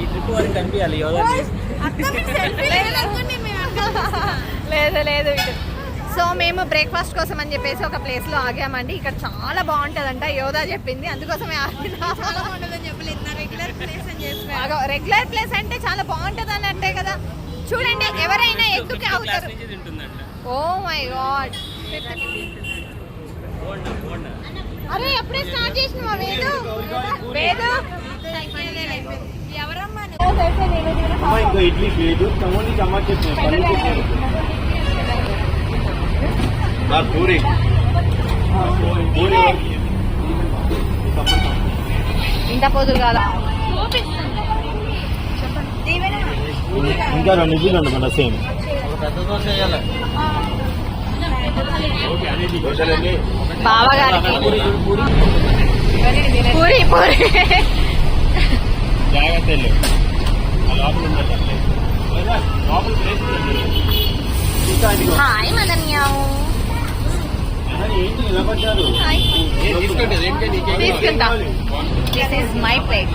ఈ ట్రిప్ వరకు కనిపించాలి లేదు లేదు ఇటు సో మేము బ్రేక్ఫాస్ట్ కోసం అని చెప్పేసి ఒక ప్లేస్లో ఆగామండి. ఇక్కడ చాలా బాగుంటదంట యోధా చెప్పింది. అందుకోసమే రెగ్యులర్ ప్లేస్ అంటే చాలా బాగుంటది అని అంటే కదా. చూడండి ఎవరైనా ఎందుకు అవుతారు? ఓ మై గాడ్ అరే ఎప్పుడే స్టార్ట్ చేసినావా వేదు? వేదు? ఎవరమ్మా అమ్మ ఇంకో ఇడ్లీ లేదు. చమోని చమ్మాట చెప్పిన పూరి. పూరి ఇంత పోదురు కాదా? ఇంకా రెండు ఇడ్లీలు ఉండు మన సేమ్. పెద్ద దోశ వేయాలి బావగారికి. పూరి పూరి. హాయ్ మదన్యావు తీసుకుంటే this is my plate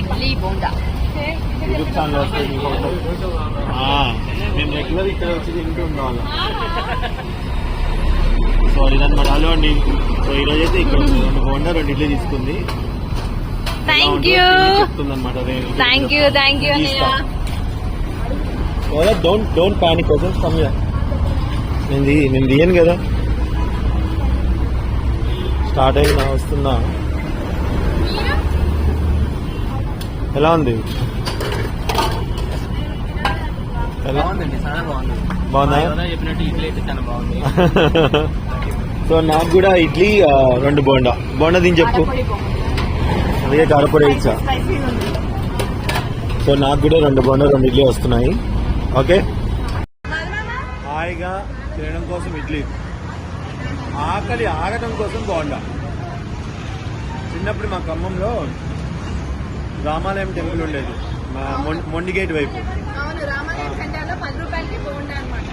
idli bonda. మేము రెగ్యులర్ ఇక్కడ వచ్చి తింటూ ఉండేవాళ్ళం సో ఇదన్నమాట హలో అండి. సో ఈరోజు అయితే ఇక్కడ బోండా రెండు ఇడ్లీ తీసుకుంది. Thank you చెప్తుందన్నమాట thank you thank you don't don't panic okay నేను నేను తీయను కదా. స్టార్ట్ అయిందా వస్తుందా? ఎలా ఉంది? బాగుందండి చాలా బాగుంది. బాగుందా? యోగా చెప్పినట్టు ఇడ్లీ అయితే చాలా బాగుంది. సో నాకు కూడా ఇడ్లీ రెండు బోండా. బోండా దీని చెప్పు. అందుకే కారపొడి ఇచ్చా. సో నాకు కూడా రెండు బోండా రెండు ఇడ్లీ వస్తున్నాయి. ఓకే? హాయిగా తినడం కోసం ఇడ్లీ. ఆకలి ఆగటం కోసం బోండా. చిన్నప్పుడు మా ఖమ్మంలో రామాలయం టెంపుల్ ఉండేది. మొండిగేట్ వైపు. పది రూపాయలకి బోండా అనమాట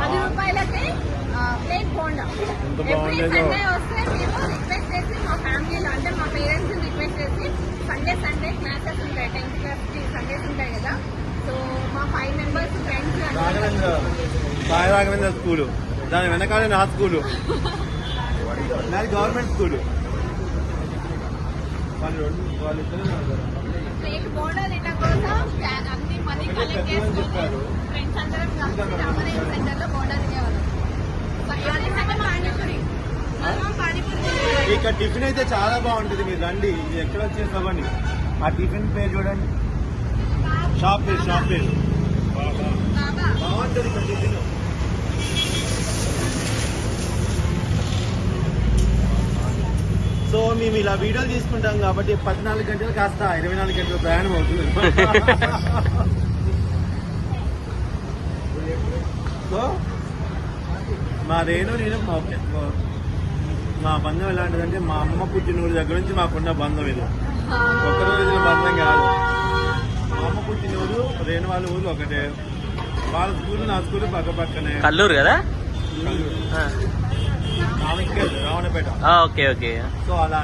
పది రూపాయలకి ప్లేట్ బోండా. ఎవ్రీ. సండే వస్తే మేము రిక్వెస్ట్ చేసి మా ఫ్యామిలీలో అంటే మా పేరెంట్స్ రిక్వెస్ట్ చేసి సండే సండే క్లాసెస్ ఉంటాయి టెన్త్ క్లాస్కి సండేస్ ఉంటాయి కదా. సో మా five members friends Sai Raghavendra school. దాని వెనకాల నా స్కూలు. నాది గవర్నమెంట్ స్కూలు. వాళ్ళు రెండు వాళ్ళిద్దరు ప్లేట్ బోండా తినడం కోసం మనీ కలెక్ట్ చేసుకొని ఫ్రెండ్స్ అందరం కలిసి రామాలయం సెంటర్లో బోండా తినేవాళ్ళం. సో ఎవరి సండే పానీపూరి. పానీపూరి. తినేవాళ్ళం. ఇక్కడ టిఫిన్ అయితే చాలా బాగుంటుంది. మీరు రండి. ఇది ఎక్కడ వచ్చేస్తామని ఆ టిఫిన్ పేరు చూడండి. షాప్ పేరు షాప్ పేరు. బాగుంటుంది ఇక్కడ టిఫిన్. సో మేము ఇలా వీడియోలు తీసుకుంటాం కాబట్టి పద్నాలుగు గంటలు కాస్త ఇరవై నాలుగు గంటల ప్రయాణం అవుతుంది. సో మా రేణు నేను మా మా బంధం ఎలాంటిదంటే మా అమ్మ పుట్టినూరు దగ్గర నుంచి మాకున్న బంధం ఇది. ఒక రోజుల బంధం కాదు. మా అమ్మ పుట్టినూరు రేణు వాళ్ళ ఊరు ఒకటే. వాళ్ళ స్కూల్ నా స్కూల్ పక్క పక్కనే. కల్లూరు కదా? రావణపేట. Okay okay. సో అలా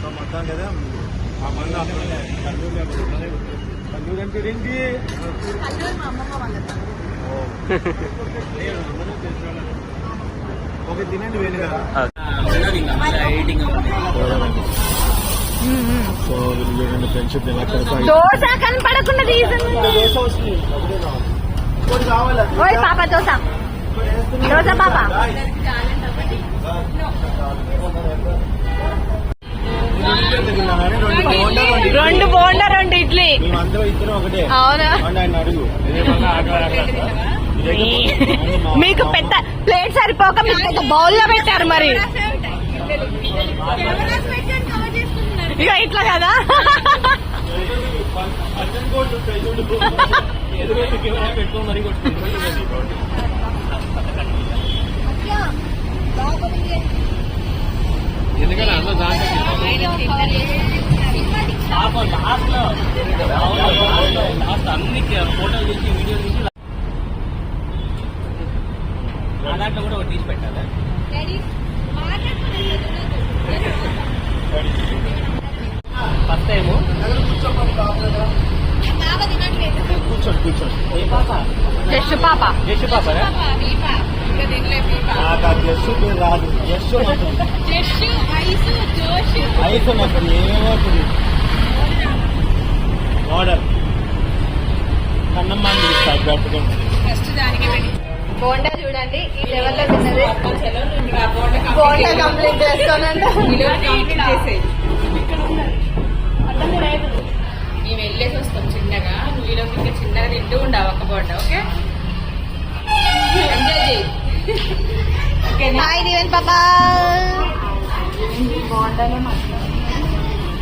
సో మొత్తం కదా ఆ బంధం. కల్లూరు అంటే ఏంటి? సో వీళ్ళు చూడండి ఫ్రెండ్షిప్ ఎలా దోశ కనపడకుండా ఓయ్ పాప దోశ. దోశ పాప. మీకు పెద్ద ప్లేట్ సరిపోక మీకు పెద్ద బౌల్లో పెట్టారు మరి. ఇక ఇట్లా కదా? పెట్టుకో మరి ఎందుకంటే అన్న లాస్ట్ ఫోటోలు తీసి వీడియో తీసి ఆ దాంట్లో కూడా ఒకటి తీసి పెట్టాలి. ఫస్ట్ టైము కూర్చోండి కూర్చోండి. ఏ పాప? జస్ట్ పాప. జస్ట్ పీపా నాకు ఆ జస్సు పేరు రాదు. జస్సు ఐస్ అంటుంది ఏమవుతుంది మోడల్ కన్నమ్మ అని పిలుస్తారు బోండా చూడండి ఈ తిన్నది. బోండా కంప్లీట్ మేము వెళ్ళేసి వస్తాం చిన్నగా. నువ్వు ఈలోపు ఇంకా చిన్నగా తింటూ ఉండవు ఒక్క బోట ఓకే? ఎంజాయ్ చేయి. పాపా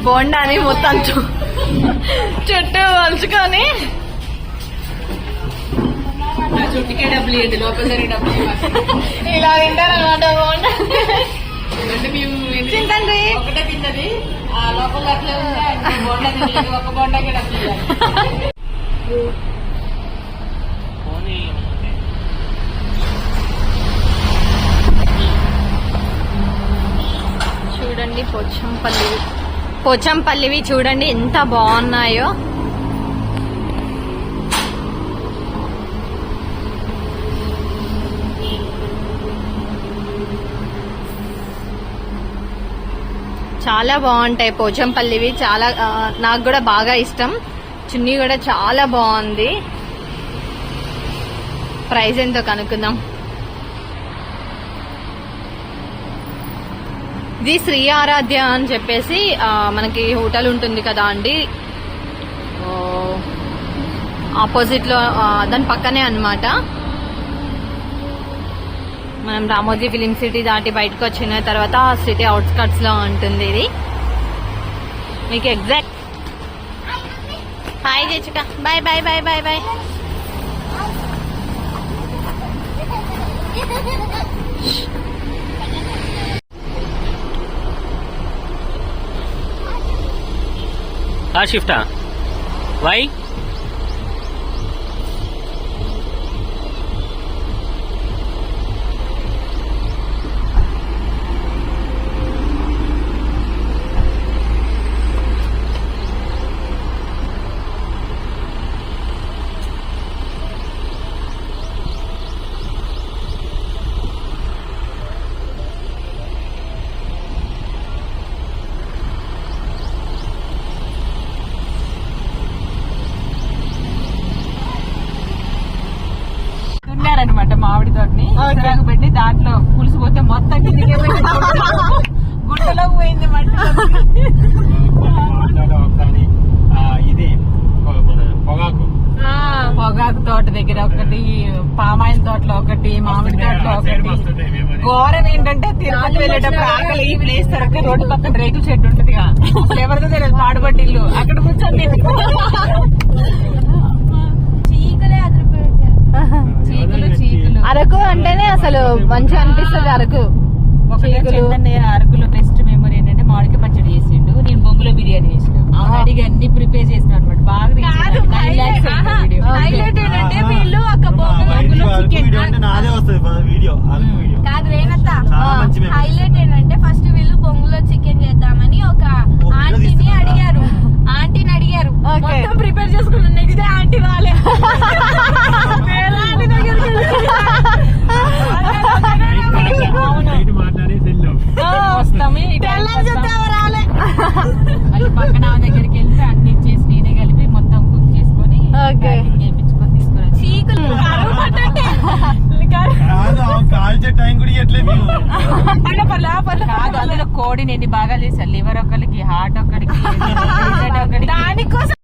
బోండాని మొత్తం చు- చుట్టూ వలుచుకొని చుట్టుకే డబ్బులు ఇవ్వండి లోపల డబ్బులు. ఇలా తింటారు అనమాట బోండా అంటే మేము తింటండి. ఒకటే తిన్నది ఆ లోపల అట్లే ఉంటే ఇంకా బోండా తినలేదు ఒక బోండాకి డబ్బులు చూడండి పోచంపల్లివి చూడండి ఎంత బాగున్నాయో. చాలా బాగుంటాయి పోచంపల్లివి చాలా నాకు కూడా బాగా ఇష్టం. చున్నీ కూడా చాలా బాగుంది. ప్రైస్ ఎంతో కనుక్కుందాం. ఇది శ్రీ ఆరాధ్య అని చెప్పేసి మనకి హోటల్ ఉంటుంది కదా అండి. ఆపోజిట్లో దాని పక్కనే అన్నమాట. మనం రామోజీ ఫిలిం సిటీ దాటి బయటకు వచ్చిన తర్వాత సిటీ అవుట్స్కట్స్లో ఉంటుంది ఇది. మీకు exact hi చేచుక bye bye bye bye bye. ఆ షిఫ్టా వై దగ్గర ఒకటి పామాయిల్ తోటలో ఒకటి మామిడి తోటలో ఒకటి. ఘోరం ఏంటంటే తిరుపతి వెళ్ళేటప్పుడు ఆకలి ఈ ప్లేస్ రోడ్డు పక్కన రేకుల షెడ్ ఉంటుంది ఎవరిదో తెలియదు పాడుబట్టి ఇల్లు అక్కడ కూర్చొని చీకులు చీకులు అరకు అంటేనే అసలు మంచిగా అనిపిస్తుంది అరకు. అరకులో బెస్ట్ మెమరీ ఏంటంటే మామిడికి పచ్చడి చేసిండు. నేను బొంగులో బిర్యానీ చేసిన. అన్ని ప్రిపేర్ చేసిన అనమాట. బాగా reach అయ్యాను. Nine lakhs అయింది video. హైలైట్ ఏంటంటే వీళ్ళు ఒక వీడియో అంటే నాదే వస్తుంది వీడియో అరకు వీడియో. కాదు రేనత్త చాలా మంచి memories. హైలైట్ ఏంటంటే ఫస్ట్ వీళ్ళు బొంగులో చికెన్ చేద్దామని ఒక ఆంటీని? అడిగారు. ఆంటీని అడిగారు. మొత్తం ప్రిపేర్ చేసుకున్నాను. నెక్స్ట్ డే ఆంటీ రాలే వేరే ఆంటీ దగ్గరికి నైట్ మాట్లాడి సెల్లు వస్తాము ఇటు తెల్లారి వస్తాం. చూద్దాం రాలే మళ్ళీ పక్కన ఆమె దగ్గరికి వెళ్తే అన్ని ఇచ్చేసి నేనే కలిపి మొత్తం కుక్ చేసుకొని Okay. packing చేయించుకొని తీసుకుని వచ్చి. చీకులు కరువు పట్టండి. కరువు. కాదు ఆ కాల్చే టైం కూడా ఇవ్వట్లేదు మేము కాదు అందులో కోడిని ఎన్ని భాగాలు చేశారు? లివర్ ఒకరికి హార్ట్ ఒకరికి దానికోసం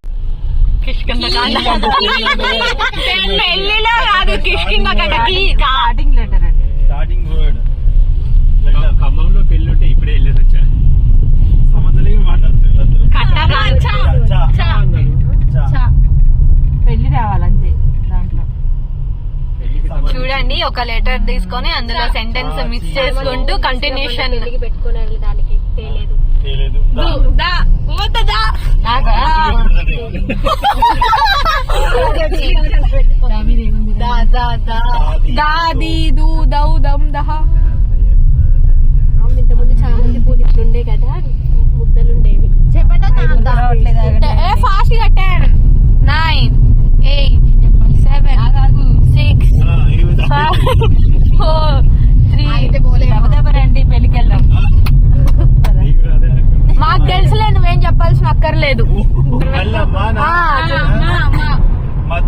పెళ్ళిలో కాదు కిష్కింద గడ్డకి స్టార్టింగ్ లెటర్ అండి. స్టార్టింగ్ వర్డ్ ఖమ్మంలో పెళ్ళి ఉంటే ఇప్పుడే వెళ్ళేసి వచ్చా. మాట్లాడుతున్నారు. పెళ్ళి సంబంధం- చూడండి ఒక లెటర్ తీసుకొని అందులో సెంటెన్స్ మిక్స్ చేసుకుంటూ కంటిన్యూషన్ తెలియదు. దా.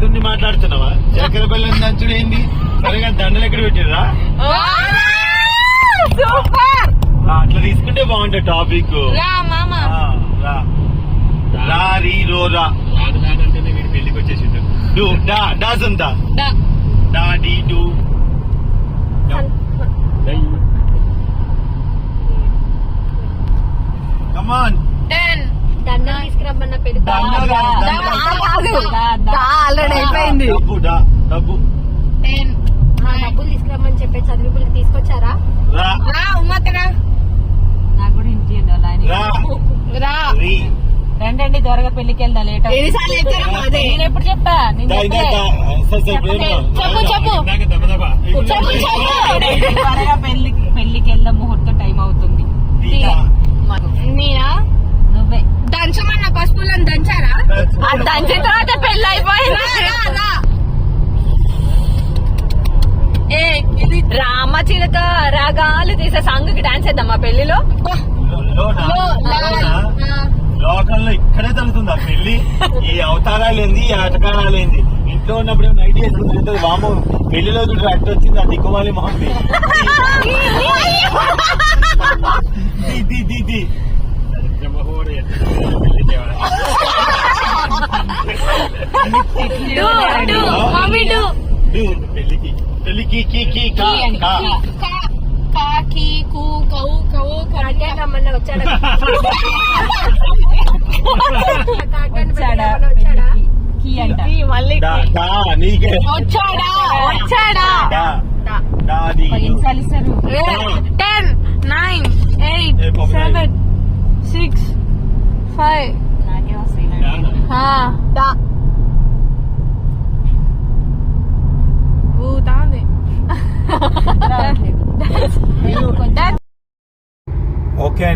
మద్దుని మాట్లాడుతున్నావా? చక్కెర బెల్లం దంచుడు ఏంది? సరిగా దండలు ఎక్కడ ఆ, అట్లా తీసుకుంటే బాగుంటుంది టాపిక్. రా రా. రా రీ రో రా. ఆడదానంటేనే వీడి పెళ్ళికి వచ్చేసిండు. డు డా డాస్ ఉందా డా. డా డి డు. కమాన్ దండం తీసుకురమ్మన్న పెళ్ళి ఆల్రెడీ అయిపోయింది. డబ్బు డబ్బు. డబ్బులు తీసుకురమ్మని చెప్పే చదివిపులకి తీసుకొచ్చారా? రా. రా ఉమ్మత్తగా నాకు కూడా ఇంటి రండి త్వరగా పెళ్ళికి వెళ్దా లేట్ నేను ఎప్పుడు చెప్పా? నేను. చెప్పు చెప్పు. త్వరగా పెళ్ళికి పెళ్ళికి వెళ్దాం ముహూర్తం టైం అవుతుంది. నేనా? దంచమన్న పసుపులను దంచారా? ఆ దంచిన తర్వాత పెళ్ళి అయిపోయింది ఏ ఇది రామచిలక రాగాలు తీసే సాంగ్కి డాన్స్ చేద్దాం మా పెళ్ళిలో లోనా? లోనా? లోకంలో ఇక్కడే జరుగుతుంది ఆ పెళ్ళి ఈ అవతారాలు ఏంది ఈ ఆటకారాలు ఏంది ఇంట్లో ఉన్నప్పుడు నైట్ చేసుకుంటుంది వాము పెళ్ళిలో చూడు అట్టు వచ్చింది ఆ దిక్కుమాలి మొహం. పెళ్ళికి పెళ్ళికి కీ కీ కా కా. కాకి కు వచ్చాడా పెళ్ళికి? కీ అంట మళ్ళీ డా, డా, నీకే వచ్చాడా వచ్చాడా డా, డా, ది. ఎన్నిసార్లు ఇస్తారు టెన్ నైన్ ఎయిట్ ఏ పాపం సెవెన్ సిక్స్ ఫైవ్ నాకే వస్తాయి డానా? ఊతాంది ఓకే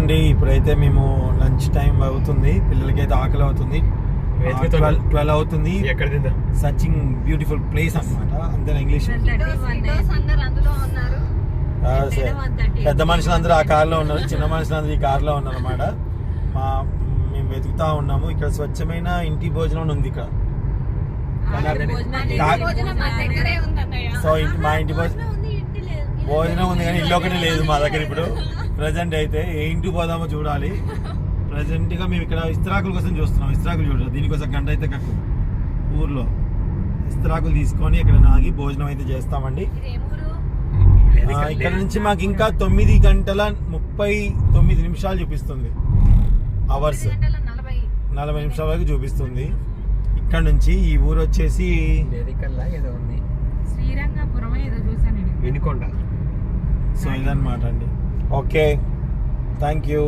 ఇప్పుడైతే మేము లంచ్ టైం అవుతుంది. పిల్లలకైతే ఆకలి అవుతుంది. ట్వెల్వ్ అవుతుంది. ఎక్కడ తిందా? సచింగ్ బ్యూటిఫుల్ ప్లేస్ ఇంగ్లీష్ అందరు అందులో ఉన్నారు. ఆ, సరే. పెద్ద మనుషులు అందరూ ఆ కార్లో ఉన్నారు. చిన్న మనుషులు అందరూ ఈ కార్లో ఉన్నారు అనమాట మా మేము వెతుకుతా ఉన్నాము. ఇక్కడ స్వచ్ఛమైన ఇంటి భోజనం ఉంది ఇక్కడ. సో మా ఇంటి భోజనం భోజనం ఉంది కానీ ఇల్లు ఒకటి లేదు మా దగ్గర ఇప్పుడు. ప్రజెంట్ అయితే ఏ ఇంటికి పోదామో చూడాలి. ప్రజెంట్గా మేము ఇక్కడ ఇస్త్రాకుల కోసం చూస్తున్నాం. ఇస్త్రాకులు చూడాలి దీనికోసం గంట అయితే కక్కు ఊర్లో ఇస్త్రాకులు తీసుకొని ఇక్కడ నాగి భోజనం అయితే చేస్తామండి. ఇక్కడ నుంచి మాకు ఇంకా తొమ్మిది గంటల ముప్పై తొమ్మిది నిమిషాలు చూపిస్తుంది. అవర్స్ నలభై. నిమిషాల వరకు చూపిస్తుంది. ఇక్కడ నుంచి ఈ ఊరు వచ్చేసి ఏదో ఉంది. శ్రీరంగపురం ఏదో చూసాను నేను. వినుకొండ. సో ఇదన్నమాట అండి. Okay thank you